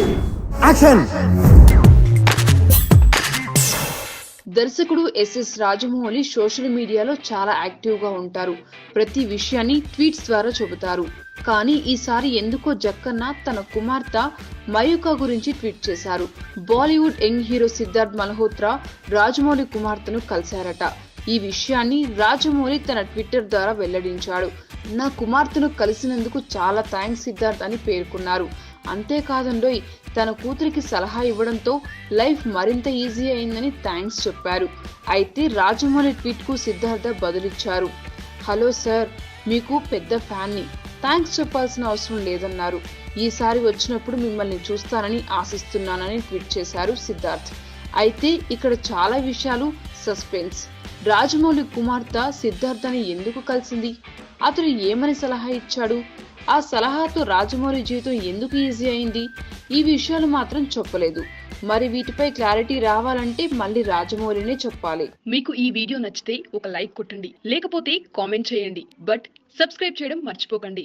Action దర్శకుడు SS Rajamouli social మీడియాలో చాలా యాక్టివ్గా ఉంటారు. ప్రతి విషయాన్ని ట్వీట్స్ ద్వారా చెబుతారు. కానీ ఈసారి ఎందుకో జక్కన్న తన కుమార్తె మయూక గురించి ట్వీట్ చేశారు. Bollywood young hero Siddharth Malhotra Rajamouli కుమార్తెను కలిశారట. ఈ విషయాన్ని రాజమౌళి తన ట్విట్టర్ ద్వారా వెల్లడించాడు. నా కుమార్తెను కలిసినందుకు చాలా థ్యాంక్స్ సిద్ధార్థ్ అని పేర్కొన్నారు. అంతేకాదండోయ్ తన కూతురికి సలహా ఇవ్వడంతో లైఫ్ మరింత ఈజీ అయిందని థ్యాంక్స్ చెప్పారు. అయితే రాజమౌళి ట్వీట్కు సిద్ధార్థ బదులిచ్చారు. హలో సార్ మీకు పెద్ద ఫ్యాన్ని. థ్యాంక్స్ చెప్పాల్సిన అవసరం లేదన్నారు. ఈసారి వచ్చినప్పుడు మిమ్మల్ని చూస్తానని ఆశిస్తున్నానని ట్వీట్ చేశారు సిద్ధార్థ్. అయితే ఇక్కడ చాలా విషయాలు సస్పెన్స్. రాజమౌళి కుమార్తె సిద్ధార్థని ఎందుకు కలిసింది? అతడు ఏమని సలహా ఇచ్చాడు? ఆ సలహాతో రాజమౌళి జీవితం ఎందుకు ఈజీ అయింది? ఈ విషయాలు మాత్రం చెప్పలేదు. మరి వీటిపై క్లారిటీ రావాలంటే మళ్ళీ రాజమౌళినే చెప్పాలి. మీకు ఈ వీడియో నచ్చితే ఒక లైక్ కొట్టండి లేకపోతే కామెంట్ చేయండి. బట్ సబ్స్క్రైబ్ చేయడం మర్చిపోకండి.